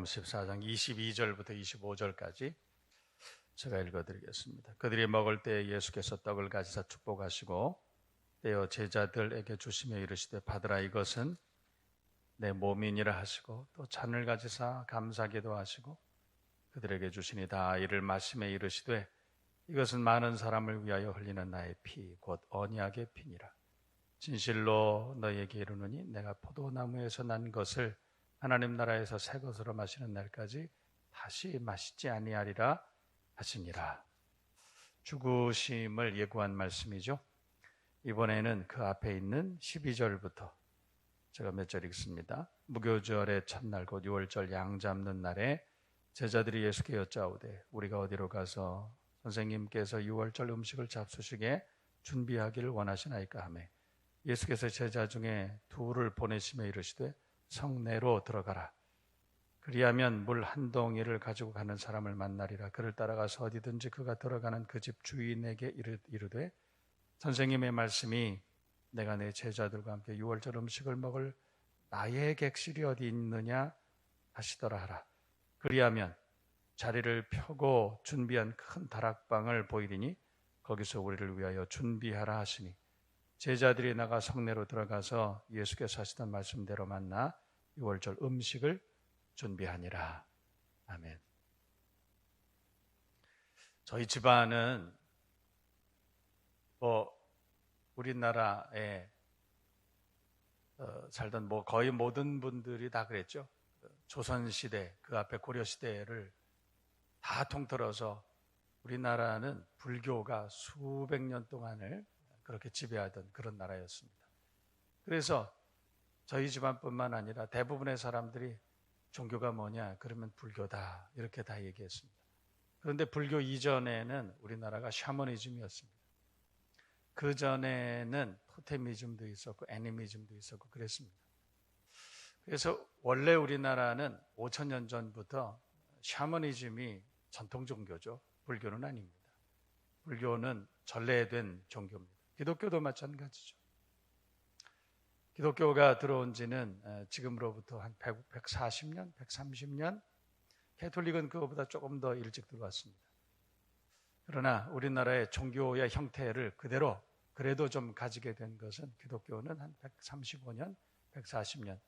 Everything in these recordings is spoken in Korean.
마태복음 14장 22절부터 25절까지 제가 읽어드리겠습니다. 그들이 먹을 때 예수께서 떡을 가지사 축복하시고 떼어 제자들에게 주시며 이르시되 받으라 이것은 내 몸이니라 하시고 또 잔을 가지사 감사기도 하시고 그들에게 주시니 다 이를 마심에 이르시되 이것은 많은 사람을 위하여 흘리는 나의 피 곧 언약의 피니라 진실로 너희에게 이르노니 내가 포도나무에서 난 것을 하나님 나라에서 새 것으로 마시는 날까지 다시 마시지 아니하리라 하시니라 죽으심을 예고한 말씀이죠 이번에는 그 앞에 있는 12절부터 제가 몇 절 읽습니다. 무교절의 첫날 곧 6월절 양 잡는 날에 제자들이 예수께 여짜오되 우리가 어디로 가서 선생님께서 6월절 음식을 잡수시게 준비하기를 원하시나이까 하매 예수께서 제자 중에 둘을 보내시며 이르시되 성내로 들어가라 그리하면 물한 동이를 가지고 가는 사람을 만나리라 그를 따라가서 어디든지 그가 들어가는 그 집 주인에게 이르되 선생님의 말씀이 내가 내 제자들과 함께 6월절 음식을 먹을 나의 객실이 어디 있느냐 하시더라 하라. 그리하면 자리를 펴고 준비한 큰 다락방을 보이리니 거기서 우리를 위하여 준비하라 하시니 제자들이 나가 성내로 들어가서 예수께서 하시던 말씀대로 만나 6월절 음식을 준비하니라. 아멘. 저희 집안은 뭐 우리나라에 어, 살던 뭐 거의 모든 분들이 다 그랬죠. 조선 시대 그 앞에 고려 시대를 다 통틀어서 우리나라는 불교가 수백 년 동안을 그렇게 지배하던 그런 나라였습니다. 그래서 저희 집안뿐만 아니라 대부분의 사람들이 종교가 뭐냐? 그러면 불교다. 이렇게 다 얘기했습니다. 그런데 불교 이전에는 우리나라가 샤머니즘이었습니다. 그 전에는 토테미즘도 있었고 애니미즘도 있었고 그랬습니다. 그래서 원래 우리나라는 5천 년 전부터 샤머니즘이 전통 종교죠. 불교는 아닙니다. 불교는 전래된 종교입니다. 기독교도 마찬가지죠. 기독교가 들어온 지는 지금으로부터 한 100, 140년, 130년, 캐톨릭은 그거보다 조금 더 일찍 들어왔습니다. 그러나 우리나라의 종교의 형태를 그대로 그래도 좀 가지게 된 것은 기독교는 한 135년, 140년.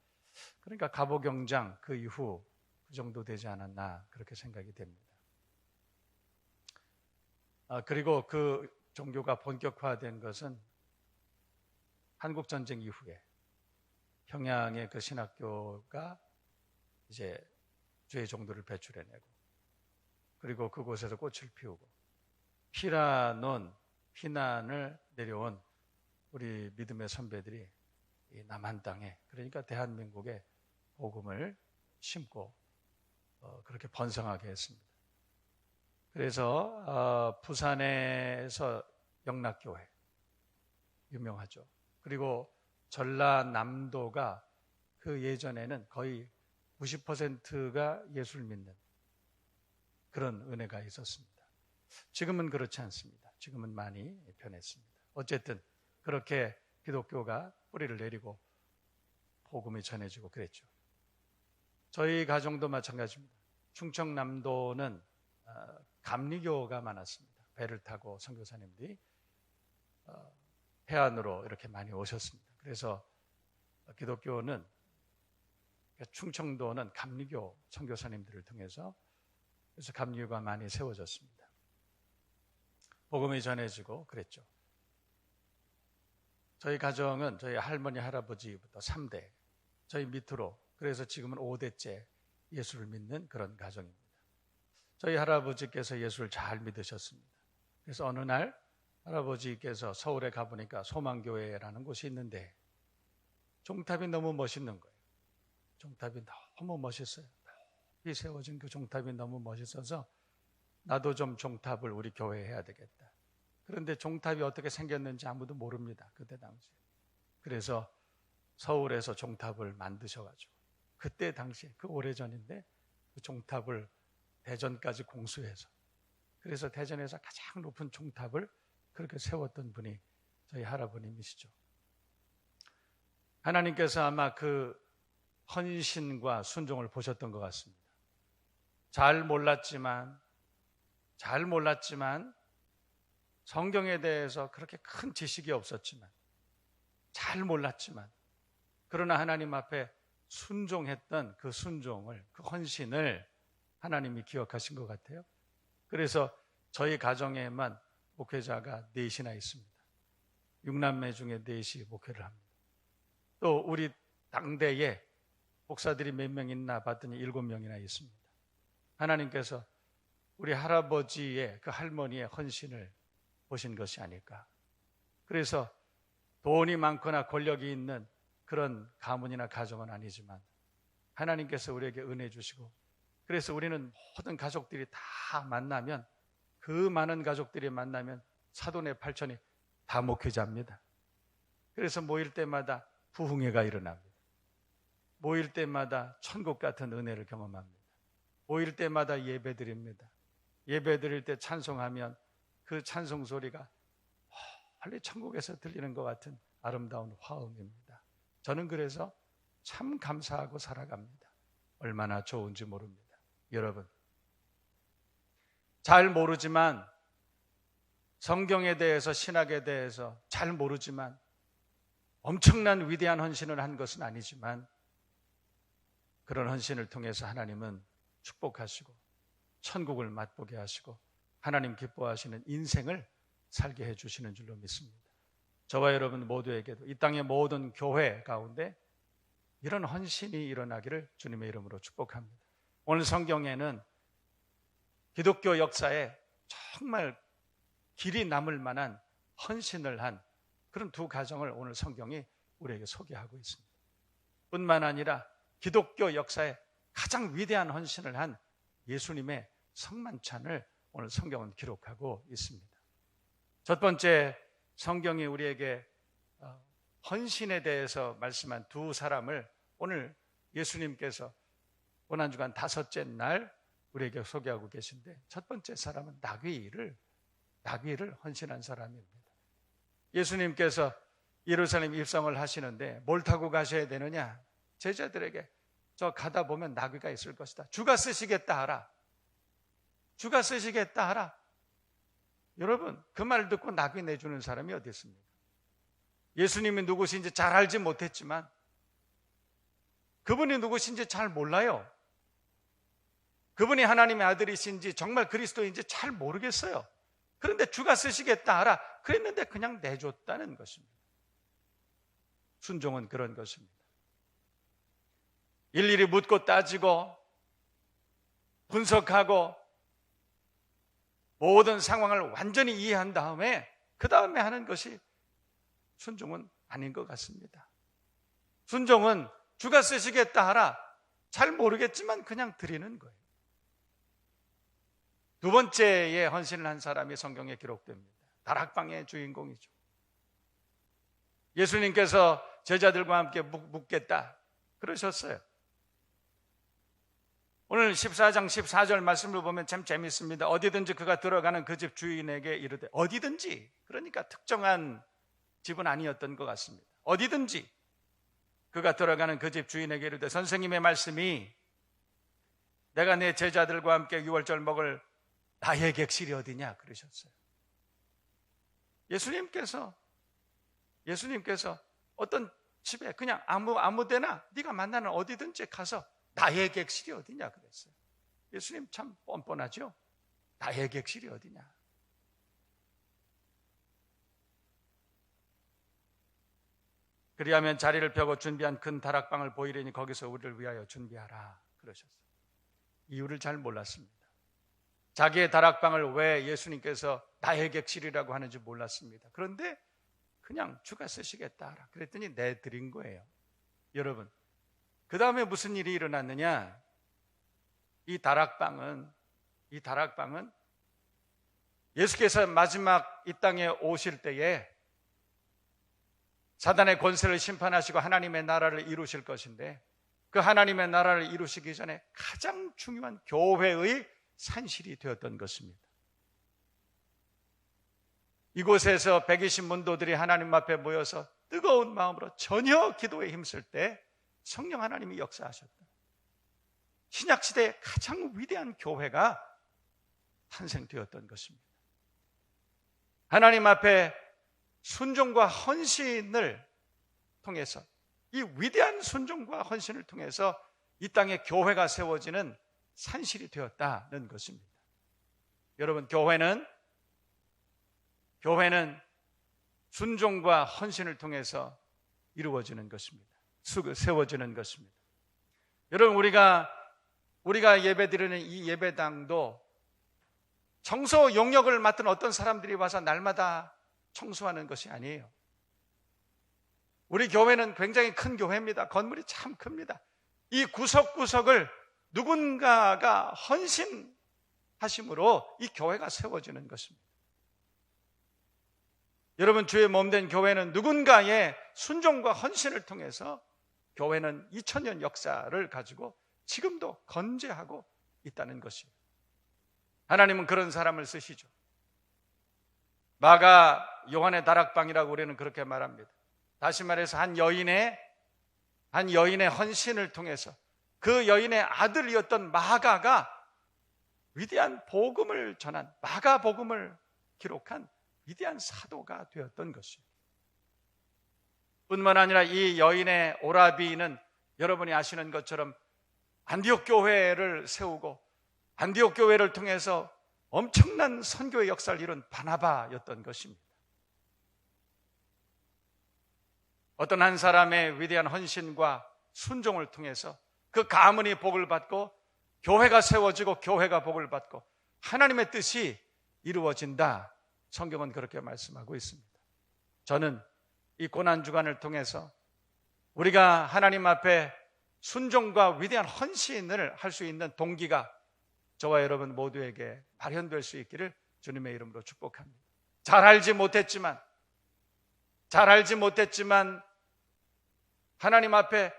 그러니까 가보경장 그 이후 그 정도 되지 않았나 그렇게 생각이 됩니다. 아, 그리고 그 종교가 본격화된 것은 한국 전쟁 이후에 평양의 그 신학교가 이제 죄의 종도를 배출해내고 그리고 그곳에서 꽃을 피우고 피라논 피난을 내려온 우리 믿음의 선배들이 남한 땅에 그러니까 대한민국에 복음을 심고 어, 그렇게 번성하게 했습니다. 그래서 어, 부산에서 영락교회 유명하죠. 그리고 전라남도가 그 예전에는 거의 90%가 예수를 믿는 그런 은혜가 있었습니다. 지금은 그렇지 않습니다. 지금은 많이 변했습니다. 어쨌든 그렇게 기독교가 뿌리를 내리고 복음이 전해지고 그랬죠. 저희 가정도 마찬가지입니다. 충청남도는 어, 감리교가 많았습니다. 배를 타고 선교사님들이 어, 해안으로 이렇게 많이 오셨습니다. 그래서 기독교는 그러니까 충청도는 감리교 선교사님들을 통해서 그래서 감리교가 많이 세워졌습니다. 복음이 전해지고 그랬죠. 저희 가정은 저희 할머니, 할아버지부터 3대, 저희 밑으로, 그래서 지금은 5대째 예수를 믿는 그런 가정입니다. 저희 할아버지께서 예수를 잘 믿으셨습니다. 그래서 어느 날 할아버지께서 서울에 가보니까 소망교회라는 곳이 있는데 종탑이 너무 멋있는 거예요. 종탑이 너무 멋있어요. 이 세워진 그 종탑이 너무 멋있어서 나도 좀 종탑을 우리 교회에 해야 되겠다. 그런데 종탑이 어떻게 생겼는지 아무도 모릅니다. 그때 당시에. 그래서 서울에서 종탑을 만드셔가지고 그때 당시에 그 오래전인데 그 종탑을 대전까지 공수해서 그래서 대전에서 가장 높은 종탑을 그렇게 세웠던 분이 저희 할아버님이시죠. 하나님께서 아마 그 헌신과 순종을 보셨던 것 같습니다. 잘 몰랐지만, 잘 몰랐지만, 성경에 대해서 그렇게 큰 지식이 없었지만, 잘 몰랐지만, 그러나 하나님 앞에 순종했던 그 순종을, 그 헌신을 하나님이 기억하신 것 같아요. 그래서 저희 가정에만 목회자가 넷이나 있습니다. 육남매 중에 넷이 목회를 합니다. 또 우리 당대에 목사들이 몇 명 있나 봤더니 일곱 명이나 있습니다. 하나님께서 우리 할아버지의 그 할머니의 헌신을 보신 것이 아닐까. 그래서 돈이 많거나 권력이 있는 그런 가문이나 가정은 아니지만 하나님께서 우리에게 은혜 주시고 그래서 우리는 모든 가족들이 다 만나면 그 많은 가족들이 만나면 사돈의 팔촌이 다 목회자입니다. 그래서 모일 때마다 부흥회가 일어납니다. 모일 때마다 천국 같은 은혜를 경험합니다. 모일 때마다 예배 드립니다. 예배 드릴 때 찬송하면 그 찬송 소리가 빨리 천국에서 들리는 것 같은 아름다운 화음입니다. 저는 그래서 참 감사하고 살아갑니다. 얼마나 좋은지 모릅니다. 여러분, 잘 모르지만 성경에 대해서 신학에 대해서 잘 모르지만 엄청난 위대한 헌신을 한 것은 아니지만 그런 헌신을 통해서 하나님은 축복하시고 천국을 맛보게 하시고 하나님 기뻐하시는 인생을 살게 해주시는 줄로 믿습니다. 저와 여러분 모두에게도 이 땅의 모든 교회 가운데 이런 헌신이 일어나기를 주님의 이름으로 축복합니다. 오늘 성경에는 기독교 역사에 정말 길이 남을 만한 헌신을 한 그런 두 가정을 오늘 성경이 우리에게 소개하고 있습니다. 뿐만 아니라 기독교 역사에 가장 위대한 헌신을 한 예수님의 성만찬을 오늘 성경은 기록하고 있습니다. 첫 번째 성경이 우리에게 어, 헌신에 대해서 말씀한 두 사람을 오늘 예수님께서 고난 주간 다섯째 날 우리에게 소개하고 계신데 첫 번째 사람은 나귀를 나귀를 헌신한 사람입니다. 예수님께서 예루살렘 입성을 하시는데 뭘 타고 가셔야 되느냐? 제자들에게 저 가다 보면 나귀가 있을 것이다. 주가 쓰시겠다 하라. 주가 쓰시겠다 하라. 여러분, 그말 듣고 나귀 내주는 사람이 어디 있습니까? 예수님이 누구신지 잘 알지 못했지만 그분이 누구신지 잘 몰라요. 그분이 하나님의 아들이신지 정말 그리스도인지 잘 모르겠어요. 그런데 주가 쓰시겠다 하라. 그랬는데 그냥 내줬다는 것입니다. 순종은 그런 것입니다. 일일이 묻고 따지고 분석하고 모든 상황을 완전히 이해한 다음에 그 다음에 하는 것이 순종은 아닌 것 같습니다. 순종은 주가 쓰시겠다 하라. 잘 모르겠지만 그냥 드리는 거예요. 두 번째의 헌신을 한 사람이 성경에 기록됩니다. 다락방의 주인공이죠. 예수님께서 제자들과 함께 묵겠다 그러셨어요. 오늘 14장 14절 말씀을 보면 참 재밌습니다. 어디든지 그가 들어가는 그 집 주인에게 이르되 어디든지 그러니까 특정한 집은 아니었던 것 같습니다. 어디든지 그가 들어가는 그 집 주인에게 이르되 선생님의 말씀이 내가 내 제자들과 함께 유월절 먹을 나의 객실이 어디냐 그러셨어요. 예수님께서 예수님께서 어떤 집에 그냥 아무 아무 데나 네가 만나는 어디든지 가서 나의 객실이 어디냐 그랬어요. 예수님 참 뻔뻔하죠. 나의 객실이 어디냐. 그리하면 자리를 펴고 준비한 큰 다락방을 보이려니 거기서 우리를 위하여 준비하라 그러셨어요. 이유를 잘 몰랐습니다. 자기의 다락방을 왜 예수님께서 나의 객실이라고 하는지 몰랐습니다. 그런데 그냥 주가 쓰시겠다. 그랬더니 내드린 거예요. 여러분, 그 다음에 무슨 일이 일어났느냐? 이 다락방은, 이 다락방은 예수께서 마지막 이 땅에 오실 때에 사단의 권세를 심판하시고 하나님의 나라를 이루실 것인데 그 하나님의 나라를 이루시기 전에 가장 중요한 교회의 산실이 되었던 것입니다. 이곳에서 120문도들이 하나님 앞에 모여서 뜨거운 마음으로 전혀 기도에 힘쓸 때 성령 하나님이 역사하셨다. 신약 시대의 가장 위대한 교회가 탄생되었던 것입니다. 하나님 앞에 순종과 헌신을 통해서 이 위대한 순종과 헌신을 통해서 이 땅에 교회가 세워지는 산실이 되었다는 것입니다. 여러분 교회는 교회는 순종과 헌신을 통해서 이루어지는 것입니다. 세워지는 것입니다. 여러분 우리가 우리가 예배 드리는 이 예배당도 청소 용역을 맡은 어떤 사람들이 와서 날마다 청소하는 것이 아니에요. 우리 교회는 굉장히 큰 교회입니다. 건물이 참 큽니다. 이 구석구석을 누군가가 헌신하심으로 이 교회가 세워지는 것입니다. 여러분 주의 몸 된 교회는 누군가의 순종과 헌신을 통해서 교회는 2000년 역사를 가지고 지금도 건재하고 있다는 것입니다. 하나님은 그런 사람을 쓰시죠. 마가 요한의 다락방이라고 우리는 그렇게 말합니다. 다시 말해서 한 여인의 한 여인의 헌신을 통해서 그 여인의 아들이었던 마가가 위대한 복음을 전한 마가 복음을 기록한 위대한 사도가 되었던 것입니다. 뿐만 아니라 이 여인의 오라비는 여러분이 아시는 것처럼 안디옥 교회를 세우고 안디옥 교회를 통해서 엄청난 선교의 역사를 이룬 바나바였던 것입니다. 어떤 한 사람의 위대한 헌신과 순종을 통해서 그 가문이 복을 받고 교회가 세워지고 교회가 복을 받고 하나님의 뜻이 이루어진다. 성경은 그렇게 말씀하고 있습니다. 저는 이 고난 주간을 통해서 우리가 하나님 앞에 순종과 위대한 헌신을 할 수 있는 동기가 저와 여러분 모두에게 발현될 수 있기를 주님의 이름으로 축복합니다. 잘 알지 못했지만 잘 알지 못했지만 하나님 앞에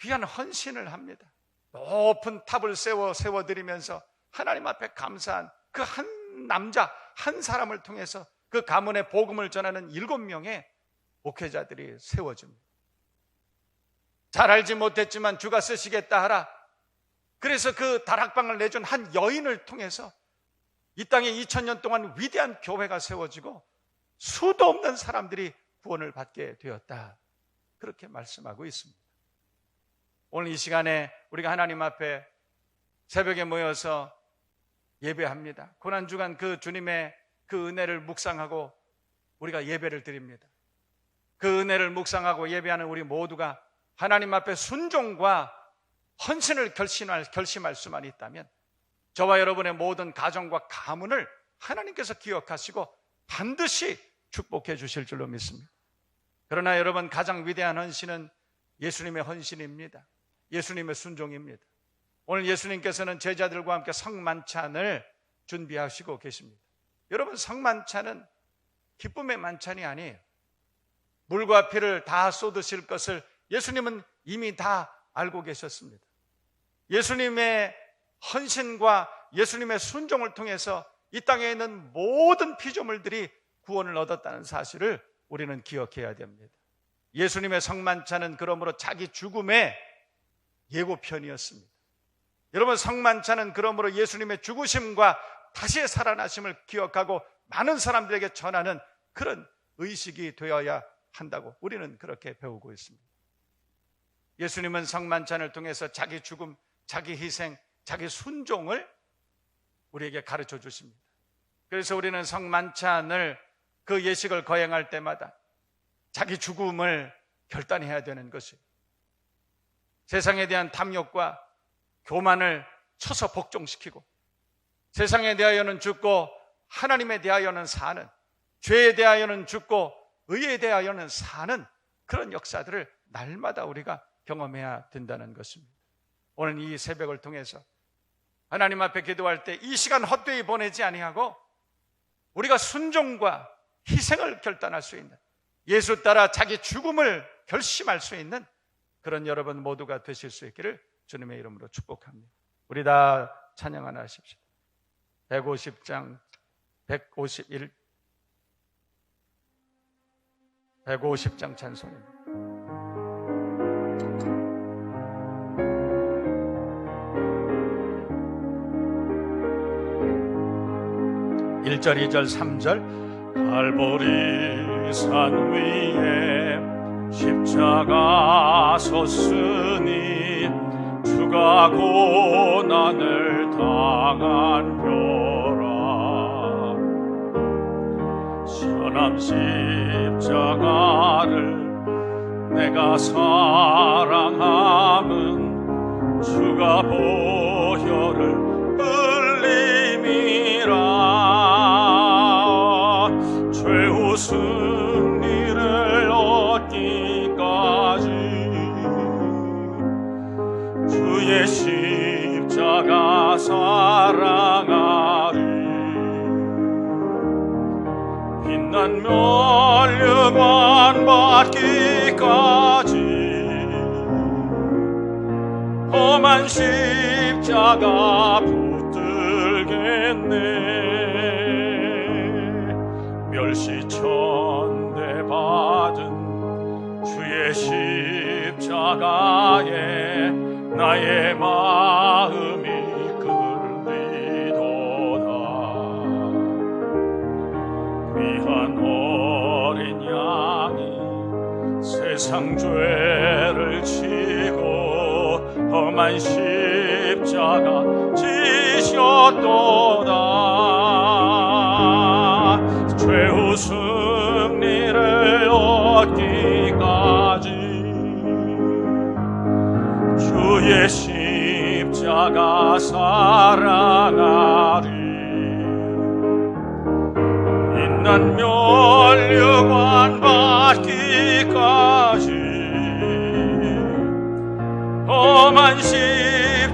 귀한 헌신을 합니다. 높은 탑을 세워 세워드리면서 하나님 앞에 감사한 그 한 남자 한 사람을 통해서 그 가문의 복음을 전하는 일곱 명의 목회자들이 세워집니다. 잘 알지 못했지만 주가 쓰시겠다 하라. 그래서 그 다락방을 내준 한 여인을 통해서 이 땅에 2000년 동안 위대한 교회가 세워지고 수도 없는 사람들이 구원을 받게 되었다. 그렇게 말씀하고 있습니다. 오늘 이 시간에 우리가 하나님 앞에 새벽에 모여서 예배합니다. 고난주간 그 주님의 그 은혜를 묵상하고 우리가 예배를 드립니다. 그 은혜를 묵상하고 예배하는 우리 모두가 하나님 앞에 순종과 헌신을 결심할, 결심할 수만 있다면 저와 여러분의 모든 가정과 가문을 하나님께서 기억하시고 반드시 축복해 주실 줄로 믿습니다. 그러나 여러분 가장 위대한 헌신은 예수님의 헌신입니다. 예수님의 순종입니다. 오늘 예수님께서는 제자들과 함께 성만찬을 준비하시고 계십니다. 여러분 성만찬은 기쁨의 만찬이 아니에요. 물과 피를 다 쏟으실 것을 예수님은 이미 다 알고 계셨습니다. 예수님의 헌신과 예수님의 순종을 통해서 이 땅에 있는 모든 피조물들이 구원을 얻었다는 사실을 우리는 기억해야 됩니다. 예수님의 성만찬은 그러므로 자기 죽음의 예고편이었습니다. 여러분 성만찬은 그러므로 예수님의 죽으심과 다시 살아나심을 기억하고 많은 사람들에게 전하는 그런 의식이 되어야 한다고 우리는 그렇게 배우고 있습니다. 예수님은 성만찬을 통해서 자기 죽음, 자기 희생, 자기 순종을 우리에게 가르쳐 주십니다. 그래서 우리는 성만찬을 그 예식을 거행할 때마다 자기 죽음을 결단해야 되는 것이에요. 세상에 대한 탐욕과 교만을 쳐서 복종시키고 세상에 대하여는 죽고 하나님에 대하여는 사는 죄에 대하여는 죽고 의에 대하여는 사는 그런 역사들을 날마다 우리가 경험해야 된다는 것입니다. 오늘 이 새벽을 통해서 하나님 앞에 기도할 때 이 시간 헛되이 보내지 아니하고 우리가 순종과 희생을 결단할 수 있는 예수 따라 자기 죽음을 결심할 수 있는 그런 여러분 모두가 되실 수 있기를 주님의 이름으로 축복합니다. 우리 다 찬양 하나 하십시오. 150장 151 150장 찬송입니다. 1절, 2절, 3절 갈보리 산 위에 십자가 섰으니 주가 고난을 당한 벼라. 선함 십자가를 내가 사랑함은 주가 보혈을 흘림이라. 승 사랑하리. 빛난 멸류관 받기까지 험한 십자가 붙들겠네. 멸시천대 받은 주의 십자가에 나의 마음 세상 죄를 지고 험한 십자가 지셨도다. 최후 승리를 얻기까지 주의 십자가 사랑하리. 빛난 멸류관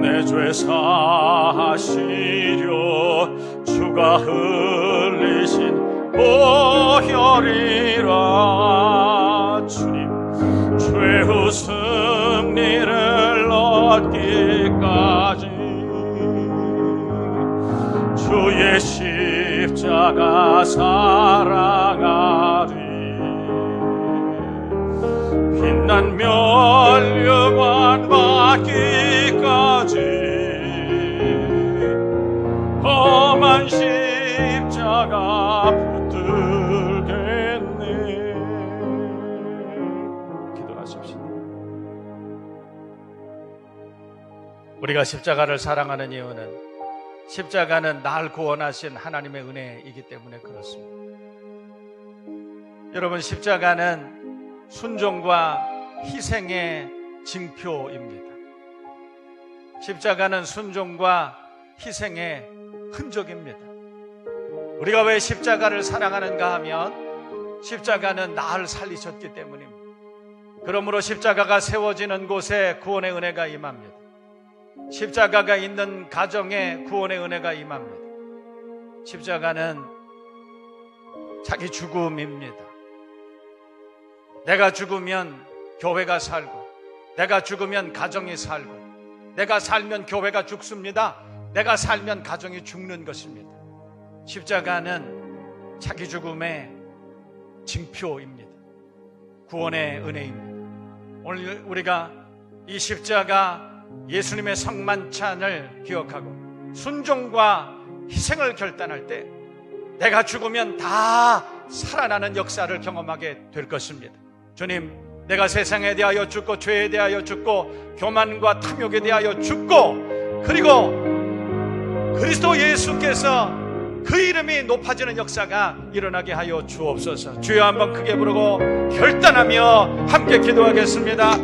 내 죄 사하시려 주가 흘리신 보혈이라. 주님 최후 승리를 얻기까지. 주의 십자가 사랑하리. 빛난 멸류 십자가 붙들겠네 기도하십시오 우리가 십자가를 사랑하는 이유는 십자가는 날 구원하신 하나님의 은혜이기 때문에 그렇습니다 여러분 십자가는 순종과 희생의 징표입니다. 십자가는 순종과 희생의 흔적입니다. 우리가 왜 십자가를 사랑하는가 하면 십자가는 나를 살리셨기 때문입니다. 그러므로 십자가가 세워지는 곳에 구원의 은혜가 임합니다. 십자가가 있는 가정에 구원의 은혜가 임합니다. 십자가는 자기 죽음입니다. 내가 죽으면 교회가 살고, 내가 죽으면 가정이 살고, 내가 살면 교회가 죽습니다. 내가 살면 가정이 죽는 것입니다. 십자가는 자기 죽음의 징표입니다. 구원의 은혜입니다. 오늘 우리가 이 십자가 예수님의 성만찬을 기억하고 순종과 희생을 결단할 때 내가 죽으면 다 살아나는 역사를 경험하게 될 것입니다. 주님, 내가 세상에 대하여 죽고 죄에 대하여 죽고 교만과 탐욕에 대하여 죽고 그리고 그리스도 예수께서 그 이름이 높아지는 역사가 일어나게 하여 주옵소서. 주여 한번 크게 부르고 결단하며 함께 기도하겠습니다.